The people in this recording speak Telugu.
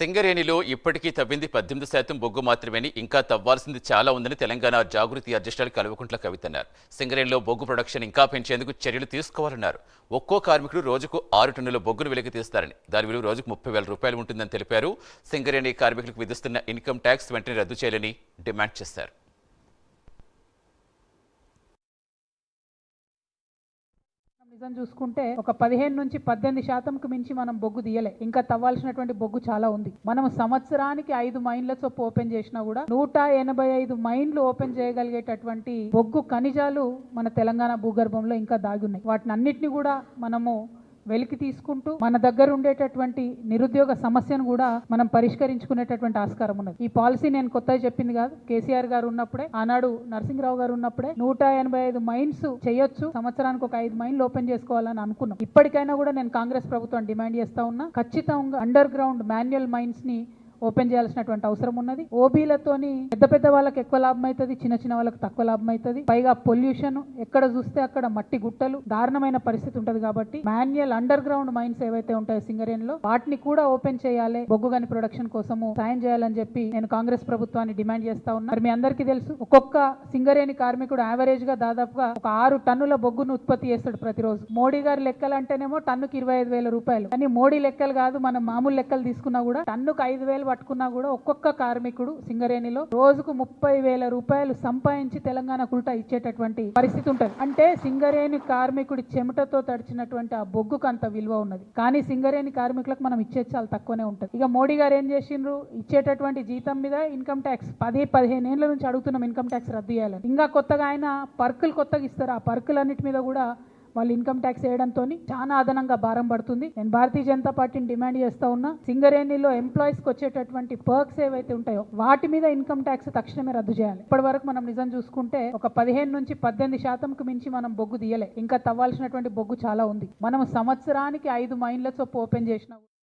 సింగరేణిలో ఇప్పటికీ తవ్వింది పద్దెనిమిది శాతం బొగ్గు మాత్రమేని. ఇంకా తవ్వాల్సింది చాలా ఉందని తెలంగాణ జాగృతి అధ్యక్షులు కల్వకుంట్ల కవిత అన్నారు సింగరేణిలో బొగ్గు ప్రొడక్షన్ ఇంకా పెంచేందుకు చర్యలు తీసుకోవాలన్నారు. ఒక్కో కార్మికుడు రోజుకు ఆరు టన్నుల బొగ్గును వెలికి తీస్తారని. దాని విలువ రోజుకు ముప్పై వేల రూపాయలు ఉంటుందని తెలిపారు. సింగరేణి కార్మికులకు విధిస్తున్న ఇన్కమ్ ట్యాక్స్ వెంటనే రద్దు చేయాలని డిమాండ్ చేశారు. నిజం చూసుకుంటే ఒక పదిహేను నుంచి పద్దెనిమిది శాతంకు మించి మనం బొగ్గు తీయలే. ఇంకా తవ్వాల్సినటువంటి బొగ్గు చాలా ఉంది. మనం సంవత్సరానికి ఐదు మైన్ల చొప్పు ఓపెన్ చేసినా కూడా నూట ఎనభై ఐదు మైన్లు ఓపెన్ చేయగలిగేటటువంటి బొగ్గు ఖనిజాలు మన తెలంగాణ భూగర్భంలో ఇంకా దాగి ఉన్నాయి. వాటిని అన్నిటిని కూడా మనము వెలికి తీసుకుంటూ మన దగ్గర ఉండేటటువంటి నిరుద్యోగ సమస్యను కూడా మనం పరిష్కరించుకునేటటువంటి ఆస్కారం ఉన్నది. ఈ పాలసీ నేను కొత్తగా చెప్పింది కాదు. కేసీఆర్ గారు ఉన్నప్పుడే ఆనాడు నరసింహరావు గారు ఉన్నప్పుడే నూట ఎనభై ఐదు మైన్స్ చేయొచ్చు. సంవత్సరానికి ఒక ఐదు మైన్లు ఓపెన్ చేసుకోవాలని అనుకున్నాం. ఇప్పటికైనా కూడా నేను కాంగ్రెస్ ప్రభుత్వం డిమాండ్ చేస్తా ఉన్నా. ఖచ్చితంగా అండర్ గ్రౌండ్ మాన్యువల్ మైన్స్ని ఓపెన్ చేయాల్సినటువంటి అవసరం ఉన్నది. ఓబీలతోని పెద్ద పెద్ద వాళ్ళకి ఎక్కువ లాభం అవుతుంది చిన్న చిన్న వాళ్ళకి తక్కువ లాభం అవుతుంది పైగా పొల్యూషన్ ఎక్కడ చూస్తే అక్కడ మట్టి గుట్టలు దారుణమైన పరిస్థితి ఉంటది కాబట్టి మాన్యువల్ అండర్ గ్రౌండ్ మైన్స్ ఏవైతే ఉంటాయో సింగరేణిలో వాటిని కూడా ఓపెన్ చేయాలి. బొగ్గు గని ప్రొడక్షన్ కోసము సాయం చేయాలని చెప్పి నేను కాంగ్రెస్ ప్రభుత్వాన్ని డిమాండ్ చేస్తా ఉన్నా. మరి మీ అందరికీ తెలుసు ఒక్కొక్క సింగరేణి కార్మికుడు యావరేజ్గా దాదాపుగా ఒక ఆరు టన్నుల బొగ్గును ఉత్పత్తి చేస్తాడు ప్రతిరోజు. మోడీ గారి లెక్కలు అంటేనేమో టన్నుకి ఇరవై ఐదు వేల రూపాయలు. కానీ మోడీ లెక్కలు కాదు మనం మామూలు లెక్కలు తీసుకున్నా కూడా టన్నుకు ఐదు వేలు పట్టుకున్నా కూడా ఒక్కొక్క కార్మికుడు సింగరేణిలో రోజుకు ముప్పై వేల రూపాయలు సంపాదించి తెలంగాణ కుల్టా ఇచ్చేటటువంటి పరిస్థితి ఉంటుంది. అంటే సింగరేణి కార్మికుడి చెమటతో తడిచినటువంటి ఆ బొగ్గుకు అంత విలువ ఉన్నది. కానీ సింగరేణి కార్మికులకు మనం ఇచ్చే చాలా తక్కువనే ఉంటుంది. ఇక మోడీ గారు ఏం చేసిండ్రు? ఇచ్చేటటువంటి జీతం మీద ఇన్కమ్ ట్యాక్స్ పది పదిహేను ఏళ్ళ నుంచి అడుగుతున్నాం ఇన్కమ్ ట్యాక్స్ రద్దు చేయాలని. ఇంకా కొత్తగా ఆయన పర్కులు కొత్తగా ఇస్తారు. ఆ పర్కులన్నిటి మీద కూడా వాళ్ళు ఇన్కమ్ ట్యాక్స్ వేయడంతో చాలా అదనంగా భారం పడుతుంది. నేను భారతీయ జనతా పార్టీని డిమాండ్ చేస్తా ఉన్నా సింగరేణిలో ఎంప్లాయీస్కి వచ్చేటటువంటి పర్క్స్ ఏవైతే ఉంటాయో వాటి మీద ఇన్కమ్ ట్యాక్స్ తక్షణమే రద్దు చేయాలి. ఇప్పటి వరకు మనం నిజం చూసుకుంటే ఒక పదిహేను నుంచి పద్దెనిమిది శాతంకు మించి మనం బొగ్గు తీయలే. ఇంకా తవ్వాల్సినటువంటి బొగ్గు చాలా ఉంది. మనం సంవత్సరానికి ఐదు మైన్ల చొప్పు ఓపెన్ చేసినాం